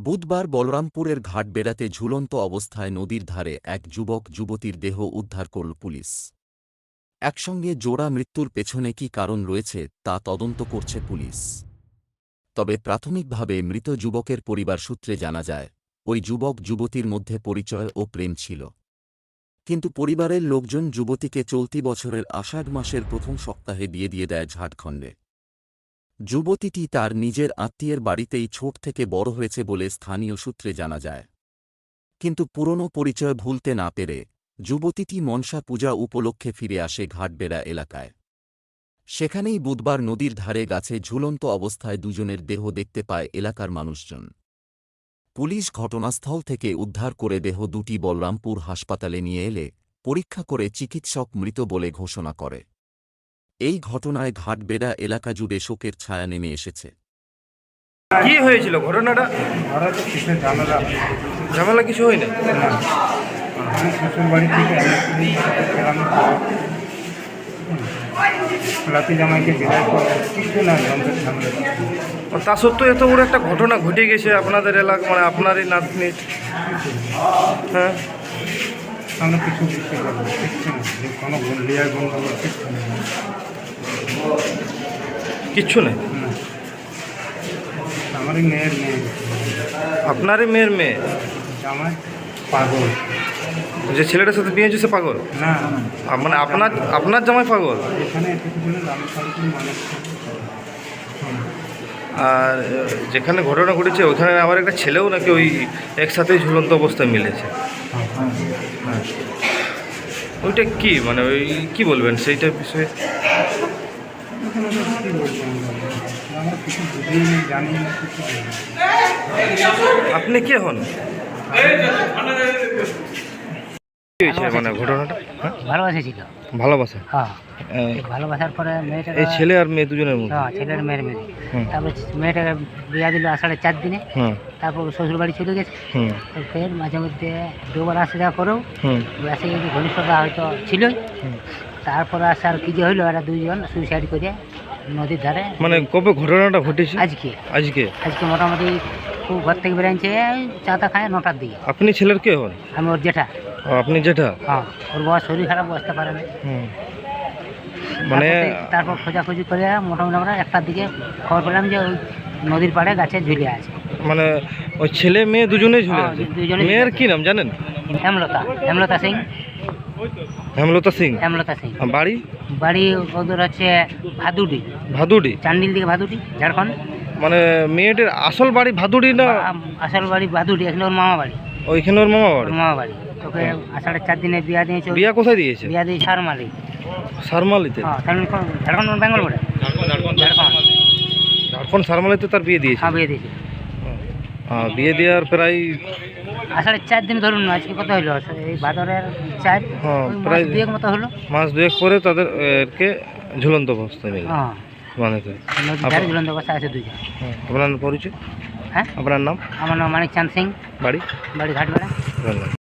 বুধবার বলরামপুরের ঘাট বেড়াতে ঝুলন্ত অবস্থায় নদীর ধারে এক যুবক যুবতীর দেহ উদ্ধার করল পুলিশ। একসঙ্গে জোড়া মৃত্যুর পেছনে কী কারণ রয়েছে তা তদন্ত করছে পুলিশ। তবে প্রাথমিকভাবে মৃত যুবকের পরিবার সূত্রে জানা যায়, ওই যুবক যুবতীর মধ্যে পরিচয় ও প্রেম ছিল। কিন্তু পরিবারের লোকজন যুবতীকে চলতি বছরের আষাঢ় মাসের প্রথম সপ্তাহে বিয়ে দিয়ে দেয় ঝাড়খণ্ডে। যুবতীটি তার নিজের আত্মীয়ের বাড়িতেই ছোট থেকে বড় হয়েছে বলে স্থানীয় সূত্রে জানা যায়। কিন্তু পুরনো পরিচয় ভুলতে না পেরে যুবতীটি মনসা পূজা উপলক্ষে ফিরে আসে ঘাটবেড়া এলাকায়। সেখানেই বুধবার নদীর ধারে গাছে ঝুলন্ত অবস্থায় দুজনের দেহ দেখতে পায় এলাকার মানুষজন। পুলিশ ঘটনাস্থল থেকে উদ্ধার করে দেহ দুটি বলরামপুর হাসপাতালে নিয়ে এলে পরীক্ষা করে চিকিৎসক মৃত বলে ঘোষণা করে। এই ঘটনায় ঘাটবেড়া এলাকা জুড়ে শোকের ছায়া নেমে এসেছে। কি হয়েছিল ঘটনাটা? ঝামেলা কিছু হয়নি? না তা সত্ত্বেও এত বড় একটা ঘটনা ঘটে গেছে আপনাদের এলাকা মানে আপনারই নাতনি হ্যাঁ? আমরা কিছু বুঝতে পারব কিচ্ছু না কোনো গন্ডগোল কিচ্ছু নেই কিচ্ছু নেই? আমারই মেয়ের মেয়ে। আপনারই মেয়ের মেয়ে? জামাই পাগল। যে ছেলেটার সাথে বিয়ে হয়েছে সে পাগল? না মানে আপনার আপনার জামাই পাগল? এখানে মানুষ আর যেখানে ঘটনা ঘটেছে ওখানে আবার একটা ছেলেও নাকি ওই একসাথেই ঝুলন্ত অবস্থায় মিলেছে। ওইটা কি মানে ওই কি বলবেন সেইটা বিষয়ে। আপনি কে হন মানে ঘটনাটা? হ্যাঁ? ভালোবাসা হ্যাঁ। এই- এই ভালোবাসার পরে মেয়েটা এই ছেলে আর মেয়ে দুজনের মধ্যে? হ্যাঁ মেয়ের মেয়ে। তারপরে মেয়েটাকে বিয়া দিল আষাঢ়ে চার দিনে। তারপর শ্বশুর বাড়ি চলে গেছে। তো ফের মাঝে মধ্যে দুবার আসা যাওয়া করেও ঘনিষ্ঠতা হয়তো ছিলই। তারপরে আসার কি যে হইল এরা দুইজন সুইসাইড করে নদীর ধারে। মানে কবে ঘটনাটা ঘটেছে? আজকে। আজকে? আজকে মোটামুটি খুব ঘর থেকে বেরিয়েছে চাটা খায় নটার দিকে। আপনি ছেলের কে হন? আমি ওর জেঠা। ও, আপনি যেটা হ্যাঁ ওর বাবা শরীর খারাপ বসতে পারে না। মানে তারপর- খোঁজাখুঁজি করে মোটামুটি আমরা একটার দিকে খবর পেলাম যে ওই নদীর পাড়ে গাছে ঝুলে আছে। মানে ওই ছেলে মেয়ে দুজনেই ঝুলে হ্যাঁ, আছে দুজনেই মেয়ের কি নাম জানেন? হেমলতা হেমলতা সিং। হেমলতা সিং? হেমলতা সিং। বাড়ি? বাড়ি ওদের হচ্ছে ভাদুডি। ভাদুড়ি? চান্ডিল দিকে ভাদুডি ঝাড়খণ্ড। মানে মেয়েটির আসল বাড়ি ভাদুড়ি না? আসল বাড়ি ভাদুডি এখানে ওর মামা বাড়ি। ওইখানে ওর মামা বাড়ি? মামা বাড়ি। তোকে আষাঢ়ের চার দিনে বিয়া দিয়েছে। বিয়া কোথায় দিয়েছে? বিয়া দিয়ে সারমালি। সারমালিতে? হ্যাঁ ঝাড়খণ্ড না বেঙ্গল বলে ঝাড়খণ্ড ঝাড়খণ্ড। সারমালিতে তার বিয়ে দিয়েছে? হ্যাঁ বিয়ে দিয়েছে। আহ, বিয়ে দেওয়ার প্রায় আষাঢ়ের চার দিন ধরুন না আজকে কত হলো? এই ভাদরের চার? হ্যাঁ, প্রায়- দুয়েক মতো হলো। মাস দুয়েক পরে তাদের এরকে ঝুলন্ত অবস্থায় মিলে হ্যাঁ। তো নদীর ধারে ঝুলন্ত অবস্থায় আছে দুইজন। হ্যাঁ, আপনার পরিচয়? হ্যাঁ? আপনার নাম? আমার নাম মানিক চাঁদ সিং। বাড়ি? বাড়ি ঘাটবেড়া ধন্যবাদ।